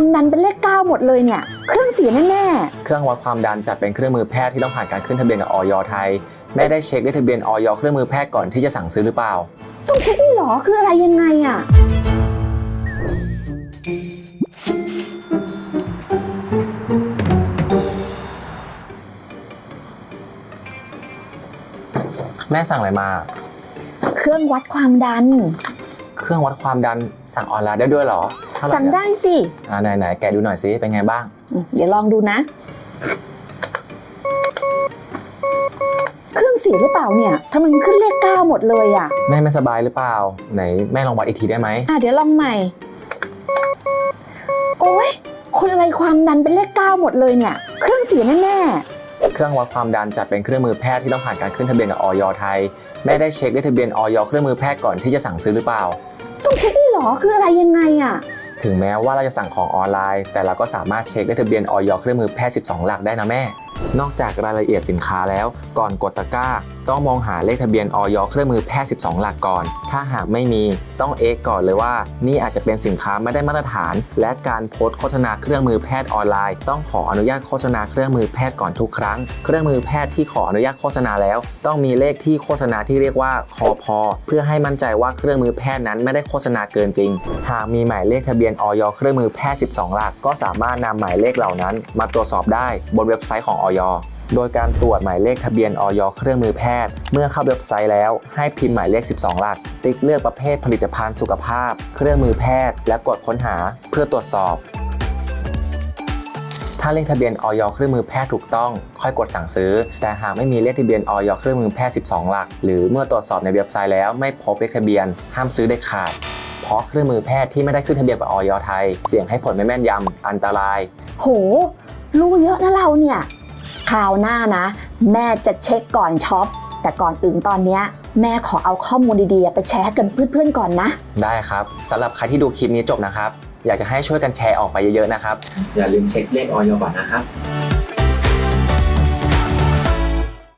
ความดันเป็นเลขเก้าหมดเลยเนี่ย เครื่องเสียแน่เครื่องวัดความดันจัดเป็นเครื่องมือแพทย์ที่ต้องผ่านการขึ้นทะเบียนกับออยไทยแม่ได้เช็คด้วยทะเบียนออยเครื่องมือแพทย์ก่อนที่จะสั่งซื้อหรือเปล่า ๆต้องเช็คด้วยเหรอคืออะไรยังไงอะแม่สั่งอะไรมา เครื่องวัดความดัน เครื่องวัดความดันสั่งออนไลน์ได้ด้วยเหรอเท่าหร่สั่งอะได้สิอ่าไหนไหนแกะดูหน่อยสิเป็นไงบ้างอืมเดี๋ยวลองดูนะ เครื่องเสียหรือเปล่าเนี่ยทำไมมันขึ้นเลขเก้าหมดเลยอะแม่ไม่สบายหรือเปล่า ไหนแม่ลองวัดอีกทีได้ไหมอะเดี๋ยวลองใหม่ โอ้ยคนอะไรความดันเป็นเลขเก้าหมดเลยเนี่ย เครื่องเสียแน่เครื่องวัดความดันจัดเป็นเครื่องมือแพทย์ที่ต้องผ่านการขึ้นทะเบียนกับออยไทย แม่ได้เช็คด้วยทะเบียนออยเครื่องมือแพทย์ก่อนที่จะสั่งซื้อหรือเปล่าๆต้องเช็คด้วยเหรอ คืออะไรยังไงอะ ถึงแม้ว่าเราจะสั่งของออนไลน์ แต่เราก็สามารถเช็คได้ทะเบียนออยเครื่องมือแพทย์ 12 หลักได้นะแม่ นอกจากรายละเอียดสินค้าแล้ว ก่อนกดตะกร้า ต้องมองหาเลขทะเบียนออยเครื่องมือแพทย์ 12 หลักก่อน ถ้าหากไม่มีต้องเอ็กก่อนเลยว่า นี่อาจจะเป็นสินค้าไม่ได้มาตรฐาน และการโพสต์โฆษณาเครื่องมือแพทย์ออนไลน์ ต้องขออนุญาตโฆษณาเครื่องมือแพทย์ก่อนทุกครั้ง เครื่องมือแพทย์ที่ขออนุญาตโฆษณาแล้ว ต้องมีเลขที่โฆษณาที่เรียกว่าคอพอเพื่อให้มั่นใจว่าเครื่องมือแพทย์นั้นไม่ได้โฆษณาเกินจริง หากมีหมายเลขทะเบียนออยเครื่องมือแพทย์ 12 หลัก ก็สามารถนำหมายเลขเหล่านั้น มาตรวจสอบได้บนเว็บไซต์ของออยโดยการตรวจหมายเลขทะเบียนออยเครื่องมือแพทย์ เมื่อเข้าเว็บไซต์แล้ว ให้พิมพ์หมายเลข 12 หลัก ติ๊กเลือกประเภทผลิตภัณฑ์สุขภาพ เครื่องมือแพทย์ และกดค้นหาเพื่อตรวจสอบ ถ้าเลขทะเบียนออยเครื่องมือแพทย์ถูกต้อง ค่อยกดสั่งซื้อ แต่หากไม่มีเลขทะเบียนออยเครื่องมือแพทย์ 12 หลัก หรือเมื่อตรวจสอบในเว็บไซต์แล้วไม่พบเลขทะเบียน ห้ามซื้อเด็ดขาดเพราะเครื่องมือแพทย์ที่ไม่ได้ขึ้นทะเบียนกับออยไทย เสี่ยงให้ผลไม่แม่นยำอันตราย โห รู้เยอะนะเราเนี่ย คราวหน้านะ แม่จะเช็คก่อนช็อป แต่ก่อนอื่นตอนเนี้ยแม่ขอเอาข้อมูลดีๆ ไปแชร์กันเพื่อนๆก่อนนะ ได้ครับสำหรับใครที่ดูคลิปนี้จบนะครับ อยากจะให้ช่วยกันแชร์ออกไปเยอะๆนะครับ อย่าลืมเช็คเลขออยก่อนนะครับ